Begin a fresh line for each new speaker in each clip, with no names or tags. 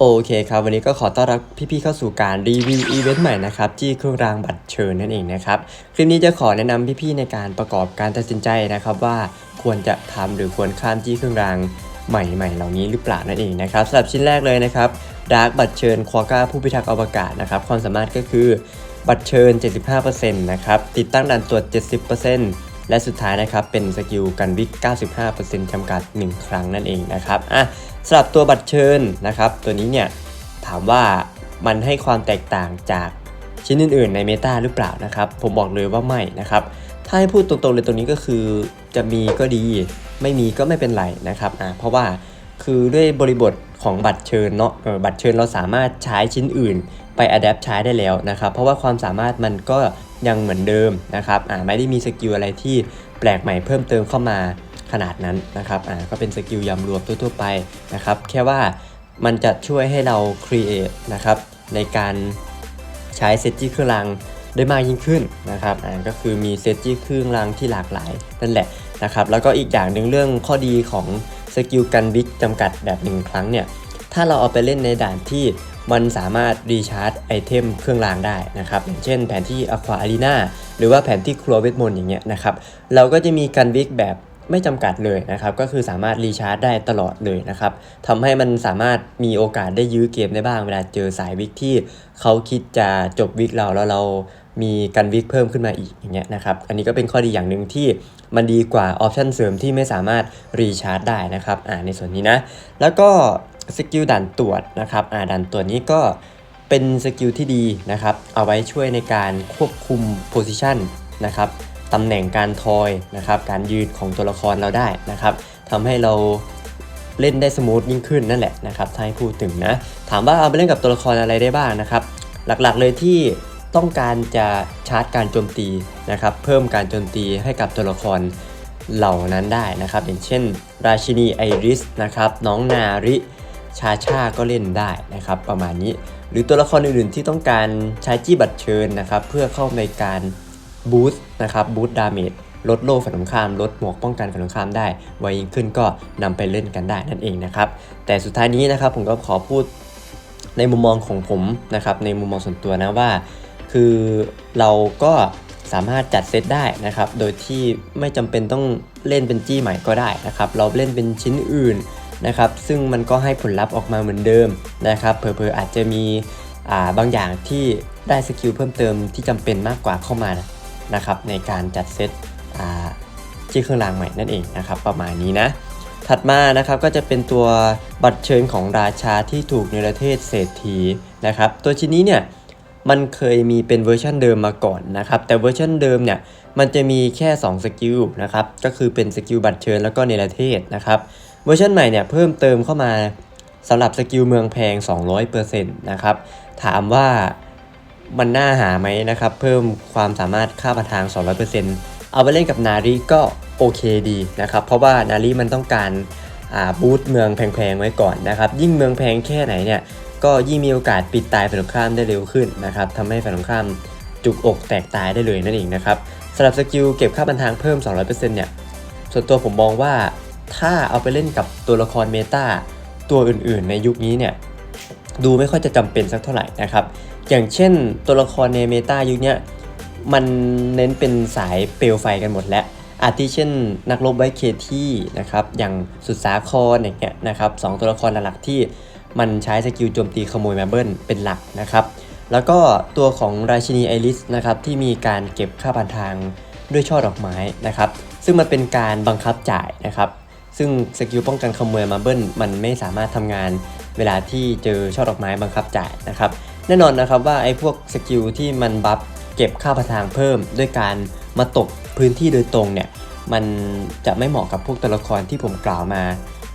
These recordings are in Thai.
โอเคครับวันนี้ก็ขอต้อนรับพี่ๆเข้าสู่การรีวิวอีเวนต์ใหม่นะครับที่เครื่องรางบัตรเชิญนั่นเองนะครับคลิปนี้จะขอแนะนำพี่ๆในการประกอบการตัดสินใจนะครับว่าควรจะทำหรือควรข้ามจี้เครื่องรางใหม่ๆ เหล่านี้หรือเปล่านั่นเองนะครับสำหรับชิ้นแรกเลยนะครับดาร์กบัตรเชิญควอก้าผู้พิทักษ์อวกาศนะครับความสามารถก็คือบัตรเชิญ 75%นะครับติดตั้งด่านตรวจ 70%และสุดท้ายนะครับเป็นสกิลกันวิก 95%จำกัด 1 ครั้งนั่นเองนะครับอะ สำหรับตัวบัตรเชิญนะครับ ตัวนี้เนี่ยถามว่ามันให้ความแตกต่างจากชิ้นอื่นๆในเมตาหรือเปล่านะครับ ผมบอกเลยว่าไม่นะครับ ถ้าให้พูดตรงๆเลยตรงนี้ก็คือจะมีก็ดีไม่มีก็ไม่เป็นไรนะครับอ่าเพราะว่าคือด้วยบริบทของบัตรเชิญเนาะบัตรเชิญเราสามารถใช้ชิ้นอื่น ไปอัดแอปใช้ได้แล้วนะครับ เพราะว่าความสามารถมันก็ยังเหมือนเดิมนะครับอ่าไม่ได้มีสกิลอะไรที่แปลกใหม่เพิ่มเติมเข้ามา ขนาดนั้นนะครับอ่าก็เป็นสกิลยำรวมทั่วๆไปนะครับ แค่ว่ามันจะช่วยให้เรา create นะครับในการใช้เซตจี้เครื่องรางได้มากยิ่งขึ้นนะครับอ่าก็คือมีเซตจี้เครื่องรางที่หลากหลายนั่นแหละนะครับ แล้วก็อีกอย่างหนึ่งเรื่องข้อดีของสกิลกันวิกจำกัดแบบหนึ่งครั้งเนี่ย ถ้าเราเอาไปเล่นในด่านที่มันสามารถรีชาร์จไอเทมเครื่องรางได้นะครับอย่างเช่นแผนที่อควาอารีนาหรือว่าแผนที่ครัวเวทมนต์อย่างเงี้ยนะครับ เราก็จะมีกันวิกแบบ ไม่จำกัดเลยนะครับ ก็คือสามารถรีชาร์จได้ตลอดเลยนะครับทำให้มันสามารถมีโอกาสได้ยื้อเกมได้บ้างเวลาเจอสายวิกที่เขาคิดจะจบวิกเราแล้วเรามีกันวิกเพิ่มขึ้นมาอีกอย่างเงี้ยนะครับ อันนี้ก็เป็นข้อดีอย่างหนึ่งที่มันดีกว่าออปชันเสริมที่ไม่สามารถรีชาร์จได้นะครับอ่าในส่วนนี้นะ แล้วก็สกิลด่านตรวจนะครับอ่าด่านตรวจนี้ก็เป็นสกิลที่ดีนะครับ เอาไว้ช่วยในการควบคุมโพซิชันนะครับ ตำแหน่งการทอยนะครับการยืนของตัวละครเราได้นะครับทำให้เราเล่นได้สมูทยิ่งขึ้นนั่นแหละนะครับถ้าให้พูดถึงนะถามว่าเอาไปเล่นกับตัวละครอะไรได้บ้างนะครับ หลักๆเลยที่ต้องการจะชาร์จการโจมตีนะครับ เพิ่มการโจมตีให้กับตัวละครเหล่านั้นได้นะครับ อย่างเช่น ราชินีไอริสนะครับน้องนาริชาชาก็เล่นได้นะครับ ประมาณนี้ หรือตัวละครอื่นๆที่ต้องการใช้จี้บัตรเชิญนะครับ เพื่อเข้าในการ บูสต์นะครับบูสต์ดาเมจลดโล่ฝ่ายตรงข้ามลดหมวกป้องกันฝ่ายตรงข้ามได้ไวยิ่งขึ้นก็นำไปเล่นกันได้นั่นเองนะครับแต่สุดท้ายนี้นะครับผมก็ขอพูดในมุมมองของผมนะครับในมุมมองส่วนตัวนะว่า คือเราก็สามารถจัดเซตได้นะครับ โดยที่ไม่จำเป็นต้องเล่นเป็นจี้ใหม่ก็ได้นะครับ เราเล่นเป็นชิ้นอื่นนะครับ ซึ่งมันก็ให้ผลลัพธ์ออกมาเหมือนเดิมนะครับ เผลอๆอาจจะมีาบางอย่างที่ได้สกิลเพิ่มเติมที่จำเป็นมากกว่าเข้ามา นะครับในการจัดเซตอ่าจี้เครื่องรางใหม่นั่นเองนะครับประมาณนี้นะถัดมานะครับก็จะเป็นตัวบัตรเชิญของราชาที่ถูกในประเทศเศรษฐีนะครับตัวชิ้นนี้เนี่ยมันเคยมีเป็นเวอร์ชันเดิมมาก่อนนะครับแต่เวอร์ชันเดิมเนี่ยมันจะมีแค่2สกิลนะครับก็คือเป็นสกิลบัตรเชิญแล้วก็เนรเทศนะครับเวอร์ชันใหม่เนี่ยเพิ่มเติมเข้ามาสำหรับสกิลเมืองแพง 200%นะครับถามว่า มันน่าหาไหมนะครับ เพิ่มความสามารถค่าประทาง 200%เอาไปเล่นกับนารีก็โอเคดีนะครับ เพราะว่านารีมันต้องการาบูตเมืองแพงๆไว้ก่อนนะครับ ยิ่งเมืองแพงแค่ไหนเนี่ยก็ยิ่งมีโอกาสปิดตายฝ่ายตรงข้ามได้เร็วขึ้นนะครับทำให้ฝ่ายตรงข้ามจุกอกแตกตายได้เลยนั่นเองนะครับสำหรับสกิลเก็บค่าบันทางเพิ่ม 200%เนี่ยส่วนตัวผมมองว่าถ้าเอาไปเล่นกับตัวละครเมตาตัวอื่นๆ ในยุคนี้เนี่ยดูไม่ค่อยจะจำเป็นสักเท่าไหร่นะครับ อย่างเช่นตัวละครในเมตายุคนี้มันเน้นเป็นสายเปลวไฟกันหมดแล้ว อาทิเช่นนักรบไวเคที่นะครับอย่างสุดสาครอย่างเงี้ยนะครับสองตัวละครหลักที่มันใช้สกิลโจมตีขโมยมาเบิลเป็นหลักนะครับ แล้วก็ตัวของราชินีไอริสนะครับที่มีการเก็บค่าผ่านทางด้วยช่อดอกไม้นะครับ ซึ่งมันเป็นการบังคับจ่ายนะครับ ซึ่งสกิลป้องกันขโมยมาเบิลมันไม่สามารถทำงาน เวลาที่เจอช่อดอกไม้บังคับจ่ายนะครับแน่นอนนะครับว่าไอ้พวกสกิลที่มันบัฟเก็บค่าผาทางเพิ่ม ด้วยการมาตกพื้นที่โดยตรงเนี่ยมันจะไม่เหมาะกับพวกตัวละครที่ผมกล่าวมา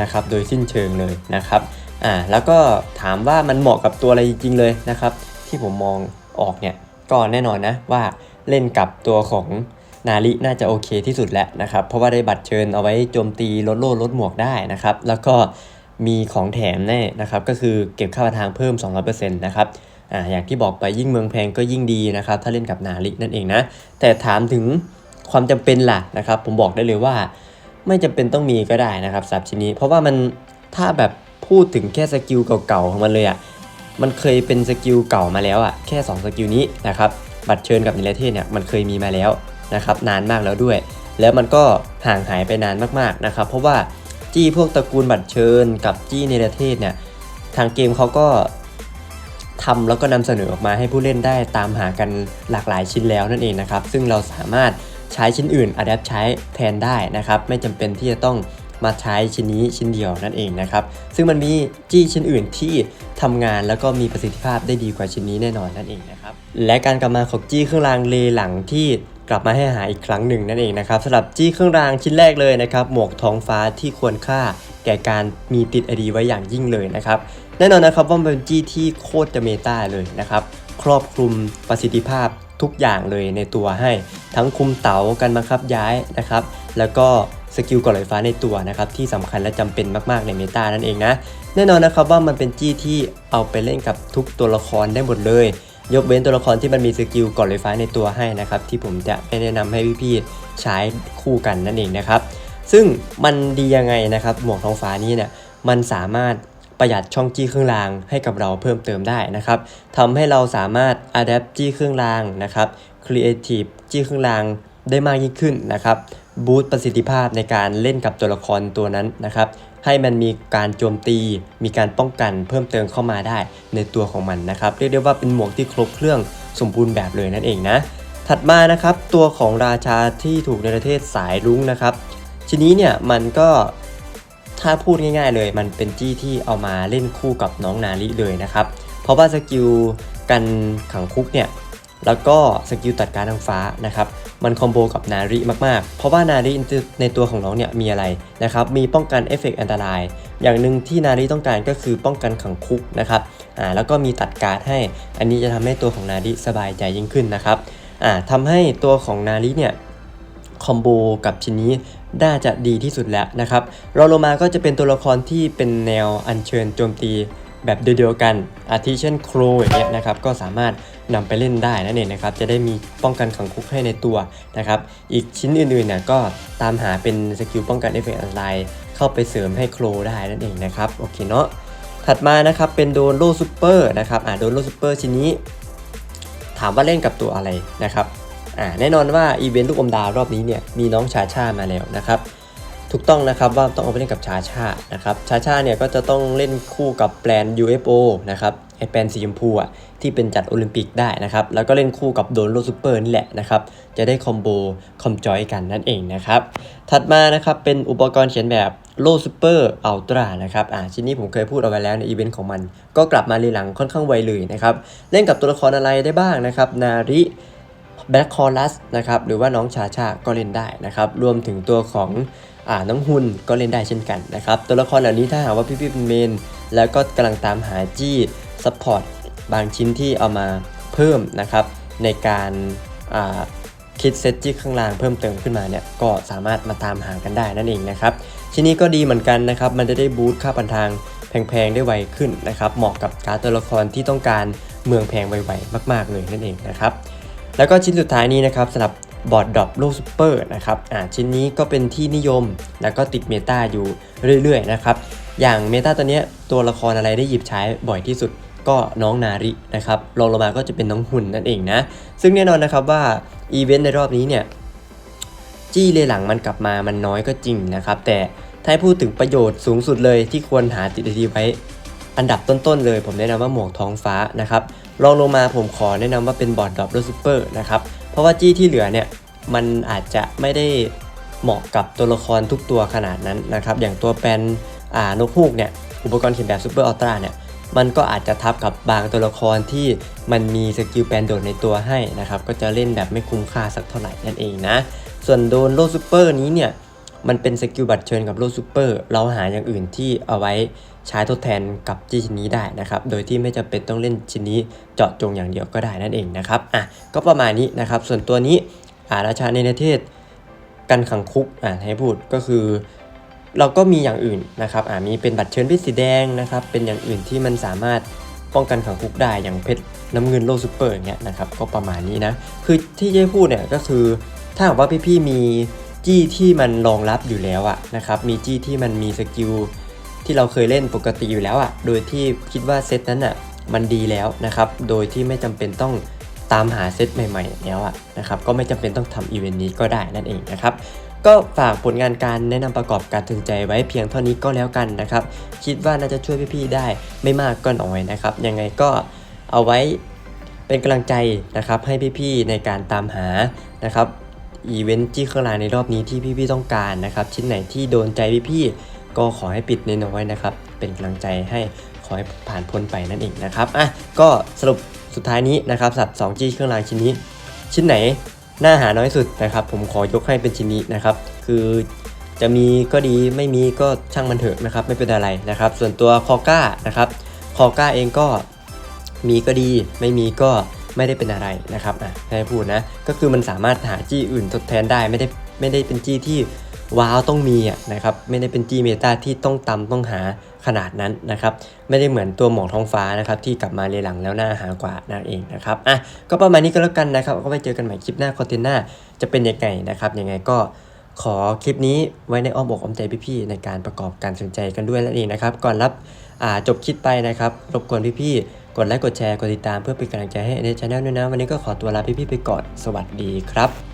นะครับโดยสิ้นเชิงเลยนะครับอ่าแล้วก็ถามว่ามันเหมาะกับตัวอะไรจริงๆเลยนะครับ ที่ผมมองออกเนี่ยก็แน่นอนนะว่าเล่นกับตัวของนาริน่าจะโอเคที่สุดแล้วนะครับ เพราะว่าได้บัตรเชิญเอาไว้โจมตีลดโล่ลดหมวกได้นะครับ แล้วก็ มีของแถมแน่นะครับ ก็คือเก็บค่าประทางเพิ่ม 200%นะครับอ่าอย่างที่บอกไปยิ่งเมืองแพงก็ยิ่งดีนะครับ ถ้าเล่นกับนารินั่นเองนะ แต่ถามถึงความจำเป็นล่ะนะครับ ผมบอกได้เลยว่า ไม่จำเป็นต้องมีก็ได้นะครับสับชิ้นนี้ เพราะว่ามันถ้าแบบพูดถึงแค่สกิลเก่าๆของมันเลยอะ่ะมันเคยเป็นสกิลเก่ามาแล้วอะ่ะแค่ 2 สกิลนี้นะครับบัตรเชิญกับนิเลเทศเนี่ยมันเคยมีมาแล้วนะครับนานมากแล้วด้วย แล้วมันก็ห่างหายไปนานมากๆนะครับ เพราะว่า จี้พวกตระกูลบัตรเชิญ กับจี้เนประเทศเนี่ยทางเกมเขาก็ทำแล้วก็นำเสนอออกมาให้ผู้เล่นได้ตามหากันหลากหลายชิ้นแล้วนั่นเองนะครับ ซึ่งเราสามารถใช้ชิ้นอื่นอัดแอปใช้แทนได้นะครับ ไม่จำเป็นที่จะต้องมาใช้ชิ้นนี้ชิ้นเดียวนั่นเองนะครับ ซึ่งมันมีจี้ชิ้นอื่นที่ทำงานแล้วก็มีประสิทธิภาพได้ดีกว่าชิ้นนี้แน่นอนนั่นเองนะครับ และการกลับมาของจี้เครื่องรางเลหลังที่ กลับมาให้หาอีกครั้งหนึ่งนั่นเองนะครับสำหรับจี้เครื่องรางชิ้นแรกเลยนะครับหมวกท้องฟ้าที่ควรค่าแก่การมีติดอดีไว้อย่างยิ่งเลยนะครับแน่นอนนะครับว่ามันเป็นจี้ที่โคตรจะเมตาเลยนะครับครอบคลุมประสิทธิภาพทุกอย่างเลยในตัวให้ทั้งคุมเต๋ากันบังคับย้ายนะครับแล้วก็สกิลก่อลอยฟ้าในตัวนะครับที่สำคัญและจำเป็นมากๆในเมตานั่นเองนะแน่นอนนะครับว่ามันเป็นจี้ที่เอาไปเล่นกับทุกตัวละครได้หมดเลย ยกเว้นตัวละครที่มันมีสกิลก่อลอยฟ้าในตัวให้นะครับ ที่ผมจะไม่แนะนำให้พี่ๆใช้คู่กันนั่นเองนะครับ ซึ่งมันดียังไงนะครับ หมวกท้องฟ้านี้เนี่ยมันสามารถประหยัดช่องจี้เครื่องรางให้กับเราเพิ่มเติมได้นะครับทำให้เราสามารถ adapt จี้เครื่องรางนะครับ creative จี้เครื่องรางได้มากยิ่งขึ้นนะครับ บูตประสิทธิภาพในการเล่นกับตัวละครตัวนั้นนะครับ ให้มันมีการโจมตี มีการป้องกันเพิ่มเติมเข้ามาได้ในตัวของมันนะครับ เรียกได้ว่าเป็นหมวกที่ครบเครื่องสมบูรณ์แบบเลยนั่นเองนะ ถัดมานะครับตัวของราชาที่ถูกในประเทศสายรุ้งนะครับ ทีนี้เนี่ยมันก็ถ้าพูดง่ายๆเลย มันเป็นจี้ที่เอามาเล่นคู่กับน้องนาริเลยนะครับ เพราะว่าสกิลกันขังคุกเนี่ยแล้วก็สกิลตัดการทางฟ้านะครับ มันคอมโบกับนาริมากๆ เพราะว่านาริในตัวของน้องเนี่ยมีอะไรนะครับ มีป้องกันเอฟเฟกต์อันตราย อย่างหนึ่งที่นาริต้องการก็คือป้องกันขังคุกนะครับ อ่า แล้วก็มีตัดการ์ดให้ อันนี้จะทำให้ตัวของนาริสบายใจยิ่งขึ้นนะครับ อ่าทำให้ตัวของนาริเนี่ยคอมโบกับชิ้นนี้น่าจะดีที่สุดแล้วนะครับ รองลมาก็จะเป็นตัวละครที่เป็นแนวอัญเชิญโจมตีแบบเดียวกัน อาทิเช่นโครอย่างเงี้ยนะครับ ก็สามารถ นำไปเล่นได้นั่นเองนะครับจะได้มีป้องกันขังคุกให้ในตัวนะครับอีกชิ้นอื่นๆเนี่ยก็ตามหาเป็นสกิลป้องกันเอฟเฟกต์อะไรเข้าไปเสริมให้โครได้นั่นเองนะครับโอเคเนาะถัดมานะครับเป็นโดนโลซูเปอร์นะครับอ่าโดนโลซูเปอร์ชิ้นนี้ถามว่าเล่นกับตัวอะไรนะครับอ่าแน่นอนว่าอีเวนต์ลูกอมดาวรอบนี้เนี่ยมีน้องชาชามาแล้วนะครับถูกต้องนะครับว่าต้องเอาไปเล่นกับชาชานะครับชาชาเนี่ยก็จะต้องเล่นคู่กับแปลน UFO นะครับ ไอแปนสีชมพูอะที่เป็นจัดโอลิมปิกได้นะครับ แล้วก็เล่นคู่กับโดนโลซูเปอร์นี่แหละนะครับ จะได้คอมโบคอมจอยกันนั่นเองนะครับ ถัดมานะครับเป็นอุปกรณ์เขียนแบบโลซูเปอร์อัลตร้านะครับ อ่าชิ้นนี้ผมเคยพูดเอาไว้แล้วในอีเวนต์ของมัน ก็กลับมารีหลังค่อนข้างไวเลยนะครับ เล่นกับตัวละครอะไรได้บ้างนะครับ นาริแบ็คคอรัสนะครับหรือว่าน้องชาชาก็เล่นได้นะครับ รวมถึงตัวของอ่าน้องฮุนก็เล่นได้เช่นกันนะครับ ตัวละครเหล่านี้ถ้าหากว่าพี่ๆเป็นเมน แล้วก็กำลังตามหาจี้ ซัพพอร์ตบางชิ้นที่เอามาเพิ่มนะครับ ในการคิดเซตจี้ข้างล่างเพิ่มเติมขึ้นมาเนี่ยก็สามารถมาตามหากันได้นั่นเองนะครับชิ้นนี้ก็ดีเหมือนกันนะครับ มันจะได้บูตค่าปันทางแพงๆได้ไวขึ้นนะครับ เหมาะกับการตัวละครที่ต้องการเมืองแพงไวๆมาก ๆ เลยนั่นเองนะครับ แล้วก็ชิ้นสุดท้ายนี้นะครับสำหรับบอร์ดดรอปโลซูเปอร์นะครับอ่าชิ้นนี้ก็เป็นที่นิยมแล้วก็ติดเมตาอยู่เรื่อยๆนะครับอย่างเมตาตัวเนี้ยตัวละครอะไรได้หยิบใช้บ่อยที่สุด ก็น้องนารินะครับรองลงมาก็จะเป็นน้องหุ่นนั่นเองนะ ซึ่งแน่นอนนะครับว่าอีเวนต์ในรอบนี้เนี่ยจี้เลหลังมันกลับมามันน้อยก็จริงนะครับ แต่ถ้าพูดถึงประโยชน์สูงสุดเลยที่ควรหาติดทีไว้ อันดับต้นๆเลย ผมแนะนำว่าหมวกท้องฟ้านะครับรองลงมาผมขอแนะนำว่าเป็นบอร์ดดรอปรซูเปอร์นะครับเพราะว่าจี้ที่เหลือเนี่ยมันอาจจะไม่ได้เหมาะกับตัวละครทุกตัวขนาดนั้นนะครับ อย่างตัวแปนอ่านกฮูกเนี่ยอุปกรณ์เขียนแบบซูเปอร์อัลตร้าเนี่ย มันก็อาจจะทับกับบางตัวละครที่มันมีสกิลแปนโดดในตัวให้นะครับก็จะเล่นแบบไม่คุ้มค่าสักเท่าไหร่นั่นเองนะ ส่วนโดนโลซูเปอร์นี้เนี่ยมันเป็นสกิลบัตรเชิญกับโลซูเปอร์ เราหาอย่างอื่นที่เอาไว้ใช้ทดแทนกับจีชิ้นนี้ได้นะครับ โดยที่ไม่จำเป็นต้องเล่นชิ้นนี้เจาะจงอย่างเดียวก็ได้นั่นเองนะครับอะก็ประมาณนี้นะครับ ส่วนตัวนี้อาราชาในประเทศ กันขังคุกอ่าให้พูดก็คือ เราก็มีอย่างอื่นนะครับอ่ามีเป็นบัตรเชิญพิษสีแดงนะครับ เป็นอย่างอื่นที่มันสามารถป้องกันขังคุกได้อย่างเพชรน้ำเงินโลซูเปอร์อย่างเงี้ยนะครับก็ประมาณนี้นะ คือที่เจะพูดเนี่ยก็คือ ถ้าหากว่าพี่ๆมีจี้ที่มันรองรับอยู่แล้วอะนะครับมีจี้ที่มันมีสกิลที่เราเคยเล่นปกติอยู่แล้วอะ่ะโดยที่คิดว่าเซตนั้นอะ่ะมันดีแล้วนะครับโดยที่ไม่จำเป็นต้องตามหาเซตใหม่ๆแล้วอะนะครับก็ไม่จำเป็นต้องทำอีเวนต์นี้ก็ได้นั่นเองนะครับ ก็ฝากผลงานการแนะนำประกอบการตัดใจไว้เพียงเท่านี้ก็แล้วกันนะครับ คิดว่าน่าจะช่วยพี่ๆได้ไม่มากก็น้อยนะครับ ยังไงก็เอาไว้เป็นกำลังใจนะครับให้พี่ๆในการตามหานะครับอีเวนต์ที่เครื่องรางในรอบนี้ที่พี่ๆต้องการนะครับ ชิ้นไหนที่โดนใจพี่ๆก็ขอให้ปิดนน้อยๆนะครับ เป็นกำลังใจให้ขอให้ผ่านพ้นไปนั่นเองนะครับอะก็สรุปสุดท้ายนี้นะครับสัตว์ 2G เครื่องรางชิ้นนี้ ชิ้นไหน หน้าหาน้อยสุดนะครับ ผมขอยกให้เป็นชิ้นนี้นะครับ คือจะมีก็ดีไม่มีก็ช่างมันเถอะนะครับ ไม่เป็นอะไรนะครับ ส่วนตัวคอก้านะครับคอก้าเองก็มีก็ดี ไม่มีก็ไม่ได้เป็นอะไรนะครับอะให้พูดนะก็คือมันสามารถหาจี้อื่นทดแทนได้ไม่ได้ไม่ได้เป็นจี้ที่ ว้าวต้องมีอะนะครับไม่ได้เป็นจี้เมตาที่ต้องตำต้องหาขนาดนั้นนะครับไม่ได้เหมือนตัวหมอกท้องฟ้านะครับที่กลับมาเรียหลังแล้วน่าหากว่านั่นเองนะครับอะก็ประมาณนี้ก็แล้วกันนะครับก็ไปเจอกันใหม่คลิปหน้าคอนเทนต์หน้าจะเป็นยังไงนะครับยังไงก็ขอคลิปนี้ไว้ในอ้อมอกอ้อมใจพี่ๆในการประกอบการสนใจกันด้วยนั่นเองนะครับก่อนรับจบคลิปไปนะครับรบกวนพี่ๆกดไลค์กดแชร์กดติดตามเพื่อเป็นกำลังใจให้ในช anel ด้วยนะ วันนี้ก็ขอตัวลาพี่ๆไปก่อนสวัสดีครับ